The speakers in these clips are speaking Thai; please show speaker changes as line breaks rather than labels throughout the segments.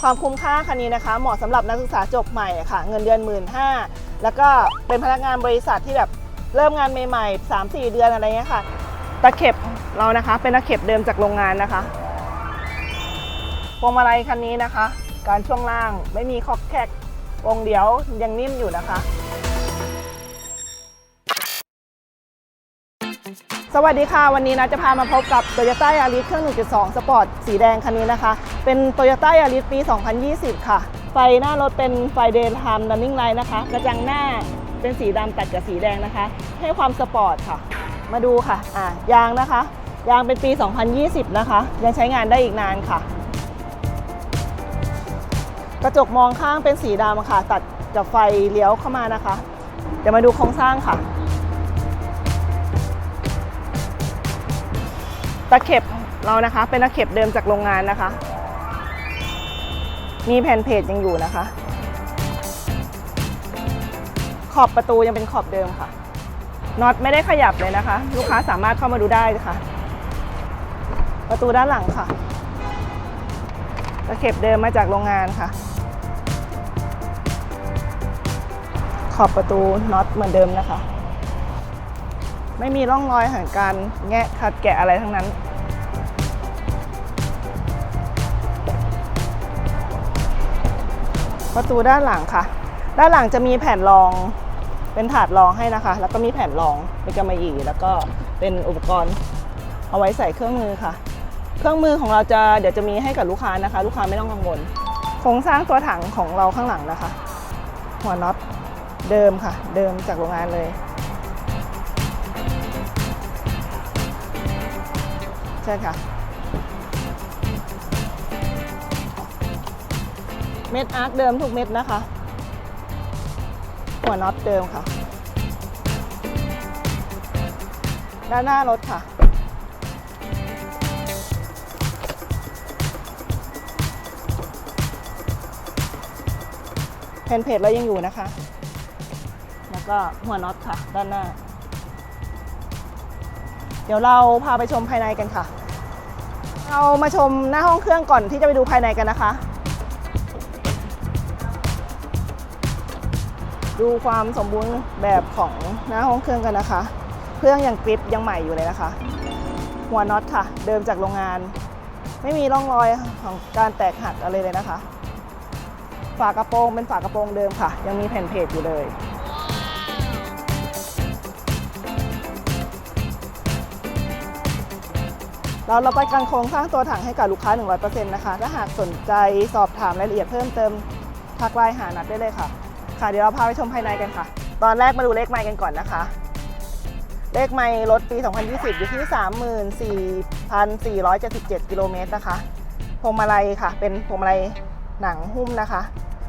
ความคุ้มค่าคันนี้นะคะ เหมาะสำหรับนักศึกษาจบใหม่ค่ะ เงินเดือนหมื่นห้าแล้วก็เป็นพนักงานบริษัทที่แบบเริ่มงานใหม่ๆ 3-4 เดือนอะไรเงี้ยค่ะตะเข็บเรานะคะ เป็นตะเข็บเดิมจากโรงงานนะคะพวงมาลัยคันนี้นะคะ การช่วงล่างไม่มีคอกแคกวงเดียวยังนิ่มอยู่นะคะ สวัสดีค่ะ วันนี้นะจะพามาพบกับ Toyota Yaris เครื่อง 1.2 Sport สีแดงคันนี้นะคะ เป็น Toyota Yaris ปี 2020 ค่ะ ไฟหน้ารถเป็นไฟ Daytime Running Light นะคะ กระจังหน้าเป็นสีดำตัดกับสีแดงนะคะ ให้ความสปอร์ตค่ะ มาดูค่ะอ่ายางนะคะ ยางเป็นปี 2020 นะคะ ยังใช้งานได้อีกนานค่ะ กระจกมองข้างเป็นสีดำค่ะ ตัดกับไฟเลี้ยวเข้ามานะคะ เดี๋ยวมาดูโครงสร้างค่ะ ตะเข็บเรานะคะ เป็นตะเข็บเดิมจากโรงงานนะคะ มีแผ่นเพจยังอยู่นะคะ ขอบประตูยังเป็นขอบเดิมค่ะน็อตไม่ได้ขยับเลยนะคะ ลูกค้าสามารถเข้ามาดูได้ค่ะ ประตูด้านหลังค่ะตะเข็บเดิมมาจากโรงงานค่ะ ขอบประตูน็อตเหมือนเดิมนะคะ ไม่มีร่องรอยแห่งการแงะขัดแกะอะไรทั้งนั้น ประตูด้านหลังค่ะ ด้านหลังจะมีแผ่นรองเป็นถาดรองให้นะคะ แล้วก็มีแผ่นรองเป็นกำมะหยี่แล้วก็เป็นอุปกรณ์เอาไว้ใส่เครื่องมือค่ะ เครื่องมือของเราจะเดี๋ยวจะมีให้กับลูกค้านะคะ ลูกค้าไม่ต้องกังวลโครงสร้างตัวถังของเราข้างหลังนะคะ หัวน็อตเดิมค่ะ เดิมจากโรงงานเลยใช่ค่ะ เม็ดอาร์คเดิมทุกเม็ดนะคะ หัวน็อตเดิมค่ะ ด้านหน้ารถค่ะแผ่นเพจเรายังอยู่นะคะ แล้วก็หัวน็อตค่ะ ด้านหน้า เดี๋ยวเราพาไปชมภายในกันค่ะ เรามาชมหน้าห้องเครื่องก่อนที่จะไปดูภายในกันนะคะ ดูความสมบูรณ์แบบของหน้าห้องเครื่องกันนะคะ เครื่องยังกริปยังใหม่อยู่เลยนะคะ หัวน็อตค่ะ เดิมจากโรงงาน ไม่มีร่องรอยของการแตกหักอะไรเลยนะคะ ฝากระโปรงเป็นฝากระโปรงเดิมค่ะ ยังมีแผ่นเพจอยู่เลยเราเราไปกันโครงสร้างตัวถังให้กับลูกค้า 100%นะคะ ถ้าหากสนใจสอบถามรายละเอียดเพิ่มเติมทักไลน์หานัดได้เลยค่ะ ค่ะเดี๋ยวเราพาไปชมภายในกันค่ะ ตอนแรกมาดูเลขไมล์กันก่อนนะคะ เลขไมล์รถปี 2020 อยู่ที่ 34,477 กิโลเมตรนะคะพวงมาลัยค่ะ เป็นพวงมาลัยหนังหุ้มนะคะ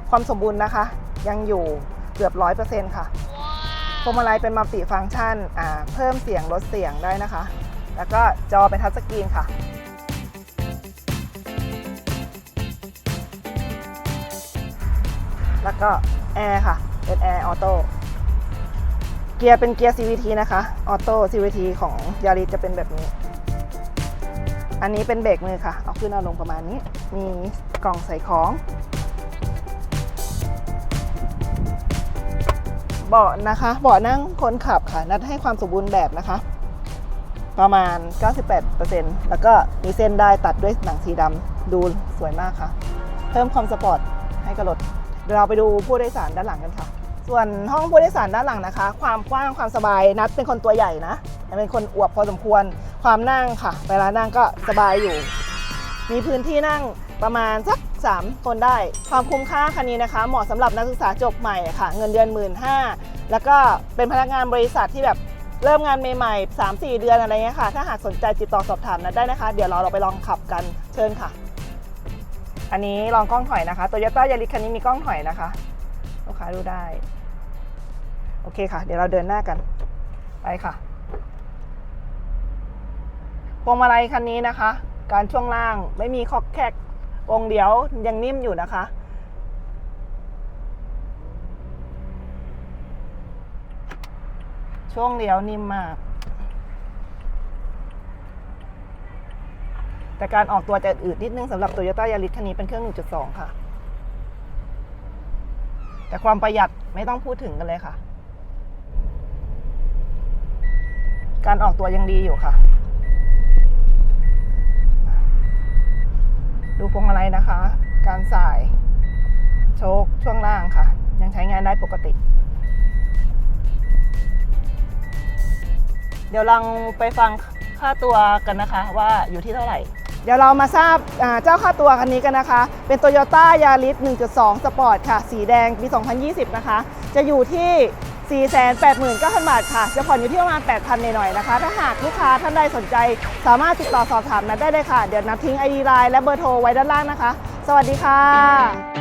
ความสมบูรณ์นะคะ ยังอยู่เกือบ100%ค่ะพวงมาลัยเป็นมัลติฟังก์ชันอ่าเพิ่มเสียงลดเสียงได้นะคะ แล้วก็จอเป็นทัชสกรีนค่ะแล้วก็ แอร์ค่ะเป็นแอร์ออโต้เกียร์เป็นเกียร์ CVT นะคะออโต้ CVT ของยาริสจะเป็นแบบนี้ อันนี้เป็นเบรกมือค่ะ เอาขึ้นเอาลงประมาณนี้ มีกล่องใส่ของเบาะนะคะเบาะนั่งคนขับค่ะ นัดให้ความสมบูรณ์แบบนะคะ ประมาณ 98%แล้วก็มีเส้นได้ตัดด้วยหนังสีดำดูสวยมากค่ะ เพิ่มความสปอร์ตให้กับรถ เดี๋ยวเราไปดูผู้โดยสารด้านหลังกันค่ะ ส่วนห้องผู้โดยสารด้านหลังนะคะ ความกว้างความสบายนัดเป็นคนตัวใหญ่นะเป็นคนอวบพอสมควร ความนั่งค่ะ เวลานั่งก็สบายอยู่ มีพื้นที่นั่งประมาณสัก 3 คนได้ ความคุ้มค่าคันนี้นะคะ เหมาะสำหรับนักศึกษาจบใหม่ค่ะ เงินเดือน1 5ื่นแล้วก็เป็นพนักงานบริษัทที่แบบเริ่มงานใหม่ๆ3-4 เดือนอะไรเงี้ยค่ะ ถ้าหากสนใจติดต่อสอบถามนัดได้นะคะ เดี๋ยวเราเราไปลองขับกันเชิญค่ะ อันนี้ลองกล้องถอยนะคะโตโยต้ายาริคันนี้มีกล้องถอยนะคะ ลูกค้าดูได้ โอเคค่ะ เดี๋ยวเราเดินหน้ากัน ไปค่ะ พวงมาลัยคันนี้นะคะ การช่วงล่างไม่มีคอกแคกวงเดียวยังนิ่มอยู่นะคะ ช่วงเลี้ยวนิ่มมาก แต่การออกตัวจะอืดนิดนึงสำหรับ Toyota Yaris คันนี้เป็นเครื่อง 1.2 ค่ะ แต่ความประหยัดไม่ต้องพูดถึงกันเลยค่ะ การออกตัวยังดีอยู่ค่ะ ดูพวงมาลัยนะคะ การสาย โชคช่วงล่างค่ะ ยังใช้งานได้ปกติเดี๋ยวลองไปฟังค่าตัวกันนะคะ ว่าอยู่ที่เท่าไหร่ เดี๋ยวเรามาทราบเจ้าค่าตัวคันนี้กันนะคะ เป็น Toyota Yaris 1.2 Sport ค่ะ สีแดงปี 2020 นะคะ จะอยู่ที่ 489,000 บาทค่ะ จะผ่อนอยู่ที่ประมาณ 8,000หน่อยๆนะคะ ถ้าหากลูกค้าท่านใดสนใจ สามารถติดต่อสอบถามนัดได้เลยค่ะ เดี๋ยวนัดทิ้ง ID Line และเบอร์โทรไว้ด้านล่างนะคะ สวัสดีค่ะ